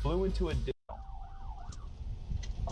flew into a ditch.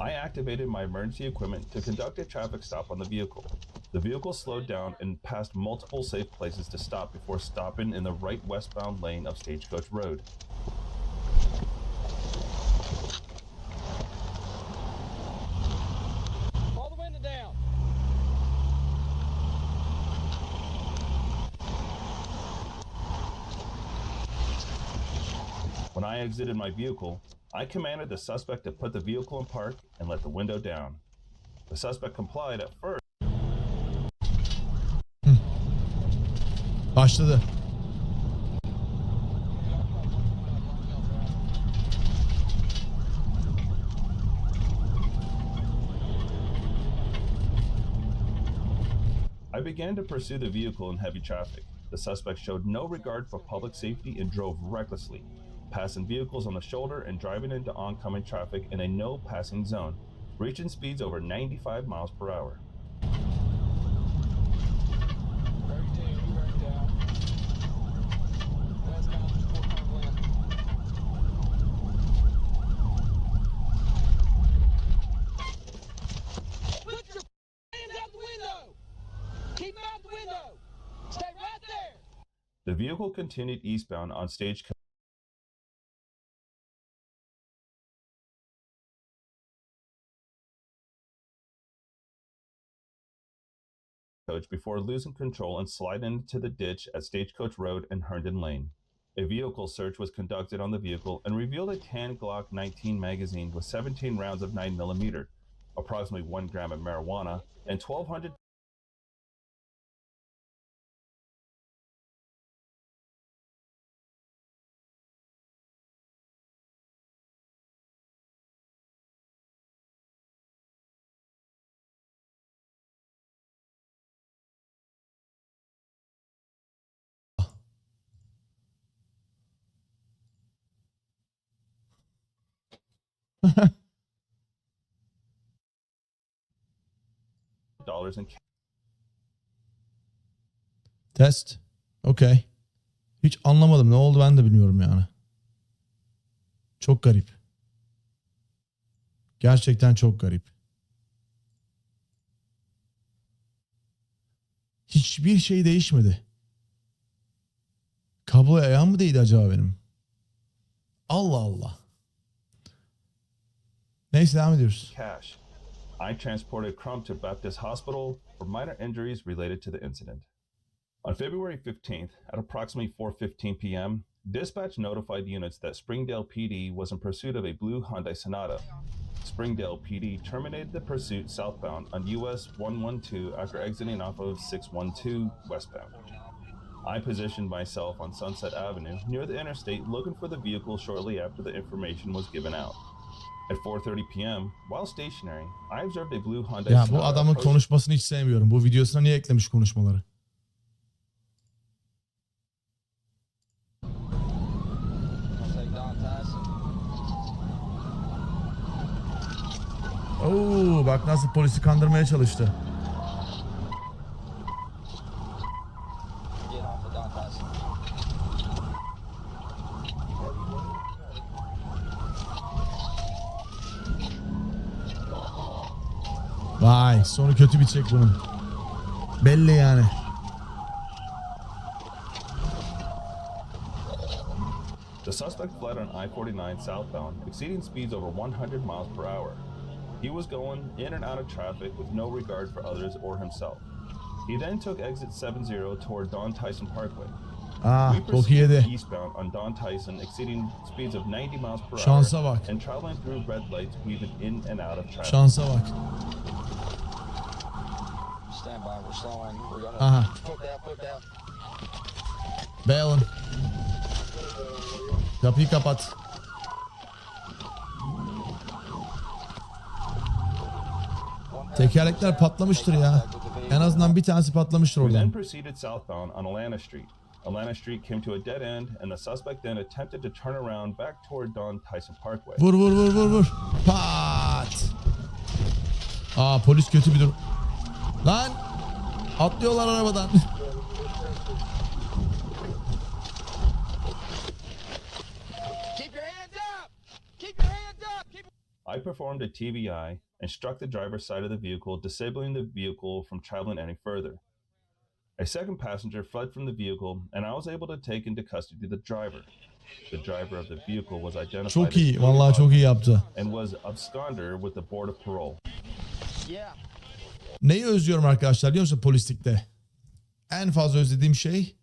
I activated my emergency equipment to conduct a traffic stop on the vehicle. The vehicle slowed down and passed multiple safe places to stop before stopping in the right westbound lane of Stagecoach Road. All the window down. When I exited my vehicle, I commanded the suspect to put the vehicle in park and let the window down. The suspect complied at first. Başladı. I began to pursue the vehicle in heavy traffic. The suspect showed no regard for public safety and drove recklessly, passing vehicles on the shoulder and driving into oncoming traffic in a no passing zone, reaching speeds over 95 miles per hour. The vehicle continued eastbound on four Stagecoach before losing control and sliding into the ditch at Stagecoach Road and Herndon Lane. A vehicle search was conducted on the vehicle and revealed a tan Glock 19 magazine with 17 rounds of 9mm, approximately 1 gram of marijuana, and 1,200 dollars in. Test. Okey. Hiç anlamadım. Ne oldu ben de bilmiyorum yani. Çok garip. Gerçekten çok garip. Hiçbir şey değişmedi. Kabloya ayağım mı değdi acaba benim? Allah Allah. Neyse devam ediyoruz. cash. I transported Crump to Baptist Hospital for minor injuries related to the incident. On February 15th, at approximately 4:15 p.m., dispatch notified units that Springdale PD was in pursuit of a blue Hyundai Sonata. Springdale PD terminated the pursuit southbound on US 112 after exiting off of 612 westbound. I positioned myself on Sunset Avenue near the interstate looking for the vehicle shortly after the information was given out. At 4:30 p.m., while stationary, I observed a blue Hyundai Ya bu Sonata adamın approach konuşmasını hiç sevmiyorum. Bu videosuna niye eklemiş konuşmaları? I'll say Don Tyson. Oo bak nasıl polisi kandırmaya çalıştı. Vay sonu kötü bitecek bunun. Belli yani. The suspect fled on I-49 southbound, exceeding speeds over 100 miles per hour. He was going in and out of traffic with no regard for others or himself. He then took exit 70 toward Don Tyson Parkway. Ah, çok iyiydi. Şansa bak. Şansa bak. Aha. Balin. Kapıyı kapat. Tekerlekler patlamıştır ya. En azından bir tanesi patlamıştır oradan. Proceeded southbound on Atlanta Street. Came to a dead end, and the suspect then attempted to turn around back toward Don Tyson Parkway. Vur vur vur vur vur. Pat. Aa polis kötü bir dur. Lan. Atlıyorlar arabadan. Keep your hands up. I performed a TBI and struck the driver's side of the vehicle, disabling the vehicle from traveling any further. A second passenger fled from the vehicle, and I was able to take into custody the driver. The driver of the vehicle was identified Çok as iyi. Vallahi çok iyi yaptı. and was absconder with the Board of Parole. Yeah. Neyi özlüyorum arkadaşlar biliyor musun polislikte? En fazla özlediğim şey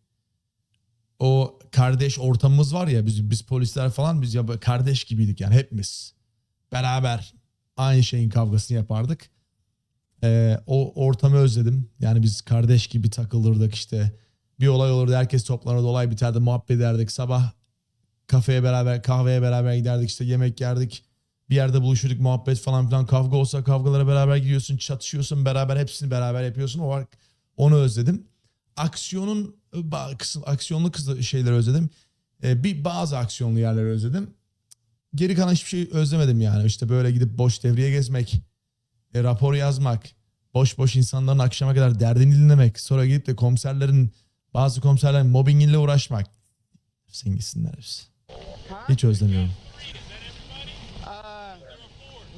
o kardeş ortamımız var ya biz biz polisler falan biz ya kardeş gibiydik yani hepimiz. Beraber aynı şeyin kavgasını yapardık. Ee, o ortamı özledim. Yani biz kardeş gibi takılırdık işte. Bir olay olurdu herkes toplanırdı olay biterdi muhabbet ederdik. Sabah kafeye beraber kahveye beraber giderdik işte yemek yerdik. Bir yerde buluşurduk muhabbet falan filan kavga olsa kavgalara beraber gidiyorsun çatışıyorsun beraber hepsini beraber yapıyorsun o var onu özledim. Aksiyonun kısım aksiyonlu şeyleri özledim. Ee, bir bazı aksiyonlu yerleri özledim. Geri kalan hiçbir şey özlemedim yani. İşte böyle gidip boş devriye gezmek, e, rapor yazmak, boş boş insanların akşama kadar derdini dinlemek, sonra gidip de komiserlerin bazı komiserlerin mobbingiyle uğraşmak. Sen gitsinler hepsi. Hiç özlemiyorum. Uh,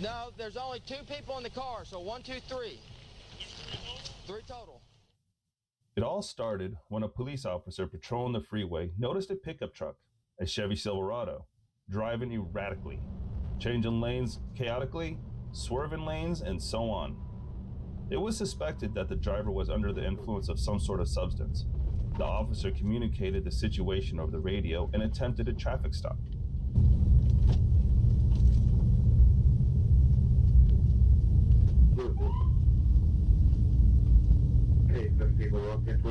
no, there's only two people in the car, so one, two, three. Three total. It all started when a police officer patrolling the freeway noticed a pickup truck, a Chevy Silverado, driving erratically, changing lanes chaotically, swerving lanes, and so on. It was suspected that the driver was under the influence of some sort of substance. The officer communicated the situation over the radio and attempted a traffic stop. Hey, some people walking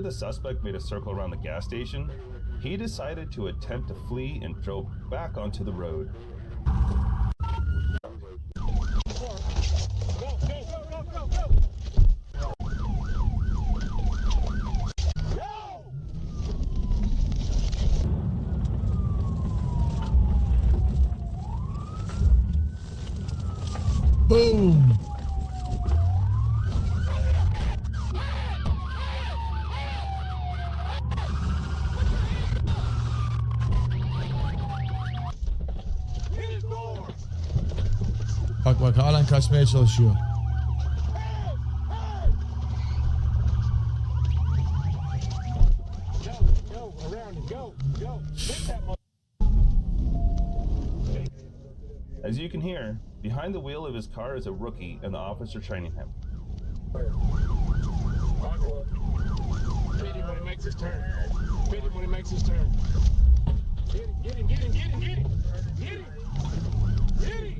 After the suspect made a circle around the gas station, he decided to attempt to flee and drove back onto the road. Boom. Bak bak halen kaçmaya çalışıyor. Go around and go, go. Hit that mother. As you can hear, behind the wheel of his car is a rookie and the officer training him. Hit him when he makes his turn. Hit him when he makes his turn. Get him, get him, get him, get him, get him. Get him. Get him.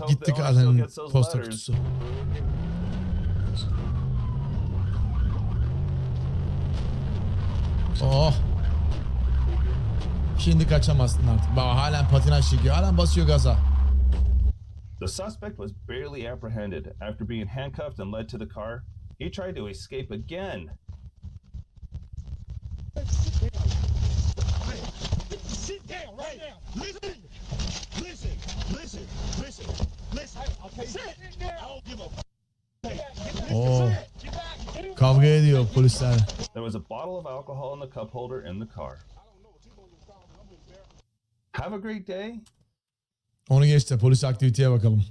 Ah hope gitti the owner still kadının gets those posta kutusu. Oh. Şimdi kaçamazsın artık. Bak halen patinaj çekiyor. Halen basıyor gaza. The suspect was barely apprehended. After being handcuffed and led to the car, he tried to escape again. Kavga ediyor polisler. There was a bottle of alcohol in the cup holder in the car. Have a great day. Onu geç de polis aktiviteye bakalım.